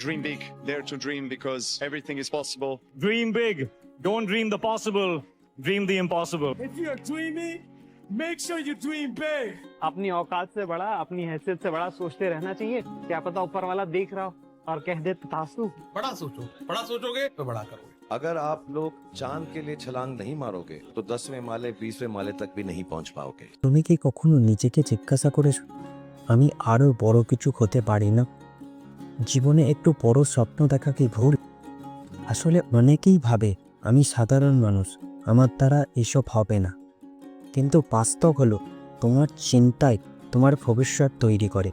Dream big, dare to dream because everything is possible. Dream big. Don't dream the possible. Dream the impossible. If you're dreaming, make sure you dream big. अपनी औकात से बड़ा अपनी हैसियत से बड़ा सोचते रहना चाहिए क्या पता ऊपर वाला देख रहा हो और कह दे तथास्तु बड़ा सोचो बड़ा सोचोगे तो बड़ा करोगे अगर आप लोग चांद के लिए छलांग नहीं मारोगे तो दसवें माले बीसवें माले तक भी नहीं पहुंच पाओगे তুমি কি কখনো নিজেকে জিজ্ঞাসা করেছো আমি আরও বড় কিছু হতে পারি না জীবনে একটু বড় স্বপ্ন দেখা কি ভুল? আসলে অনেকেই ভাবে, আমি সাধারণ মানুষ, আমার দ্বারা এসব হবে না। কিন্তু বাস্তব হলো, তোমার চিন্তায় তোমার ভবিষ্যৎ তৈরি করে।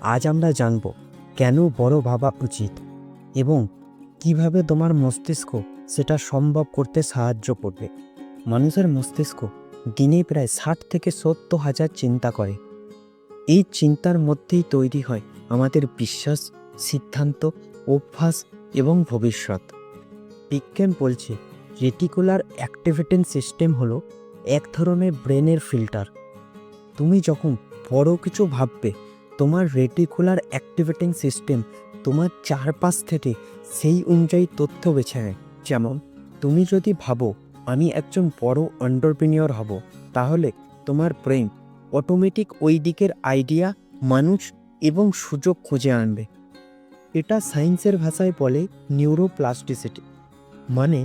আজ আমরা জানব, কেন বড় ভাবা উচিত? এবং কীভাবে তোমার মস্তিষ্ক সেটা সম্ভব করতে সাহায্য করবে? মানুষের মস্তিষ্ক দিনে প্রায় ষাট থেকে সত্তর হাজার চিন্তা করে। এই চিন্তার মধ্যেই তৈরি হয় আমাদের বিশ্বাস সিদ্ধান্ত, অভ্যাস এবং ভবিষ্যৎ। বিজ্ঞান বলছে রেটিকুলার অ্যাক্টিভেটিং সিস্টেম হলো এক ধরনের ব্রেনের ফিল্টার। তুমি যখন বড় কিছু ভাববে, তোমার রেটিকুলার অ্যাক্টিভেটিং সিস্টেম তোমার চারপাশ থেকে সেই অনুযায়ী তথ্য বেছে নেয়। যেমন, তুমি যদি ভাবো, আমি একজন বড় অন্টারপ্রিনিয়র হব, তাহলে তোমার ব্রেন অটোমেটিক ওই দিকের আইডিয়া মানুষ এবং সুযোগ খুঁজে আনবে। এটা সায়েন্সের ভাষায় বলে নিউরোপ্লাস্টিসিটি মানে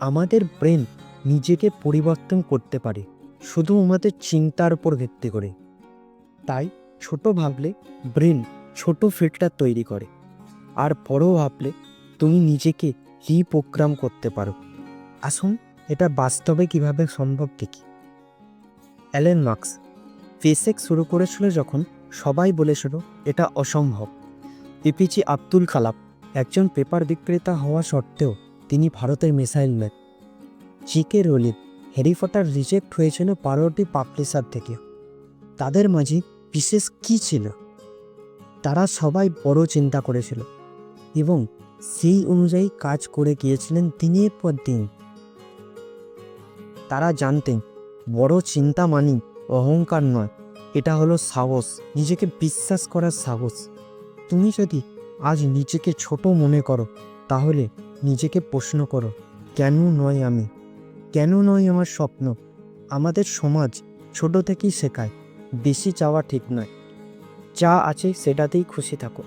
আমাদের ব্রেন নিজেকে পরিবর্তন করতে পারে, শুধু আমাদের চিন্তার উপর ভিত্তি করে। তাই ছোট ভাবলে ব্রেন ছোট ফিল্টার তৈরি করে, আর বড় ভাবলে তুমি নিজেকে রিপ্রোগ্রাম করতে পারো। আসুন এটা বাস্তবে কীভাবে সম্ভব দেখি। অ্যালেন মার্কস ফেসেক শুরু করেছিল যখন সবাই বলেছিল এটা অসম্ভব। এপিজে আব্দুল কালাম, একজন পেপার বিক্রেতা হওয়া সত্ত্বেও তিনি ভারতের missile man. J K Rowling, Harry Potter reject হয়েছিল বারোটি পাবলিশার থেকে। তাদের মাঝে বিশেষ কী ছিল? তারা সবাই বড় চিন্তা করেছিল এবং সেই অনুযায়ী কাজ করে গিয়েছিলেন দিনের পর দিন। তারা জানতেন, বড় চিন্তা মানি অহংকার নয়, এটা হলো সাহস, নিজেকে বিশ্বাস করার সাহস। তুমি যদি আজ নিজেকে ছোট মনে করো, তাহলে নিজেকে প্রশ্ন করো, কেন নয় আমি? কেন নয় আমার স্বপ্ন? আমাদের সমাজ ছোট থেকেই শেখায়, বেশি চাওয়া ঠিক নয়। যা আছে সেটাতেই খুশি থাকো।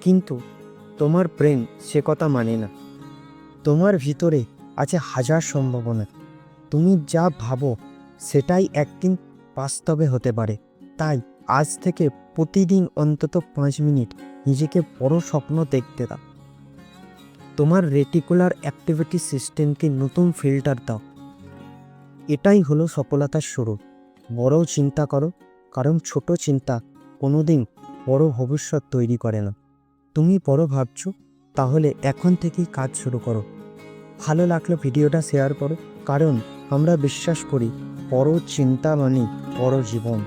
কিন্তু তোমার ব্রেন সে কথা মানে না। তোমার ভিতরে আছে হাজার সম্ভাবনা। তুমি যা ভাবো, সেটাই একদিন বাস্তবে হতে পারে। তাই আজ থেকে প্রতিদিন অন্তত পাঁচ মিনিট নিজেকে বড় স্বপ্ন দেখতে দাও। তোমার রেটিকুলার অ্যাক্টিভিটি সিস্টেমকে নতুন ফিল্টার দাও। এটাই হলো সফলতার শুরু। বড় চিন্তা করো, কারণ ছোট চিন্তা কোনোদিন বড় ভবিষ্যৎ তৈরি করে না। তুমি বড় ভাবছ, তাহলে এখন থেকেই কাজ শুরু করো। ভালো লাগল ভিডিওটা শেয়ার করো, কারণ আমরা বিশ্বাস করি বড় চিন্তা মানে বড় জীবন।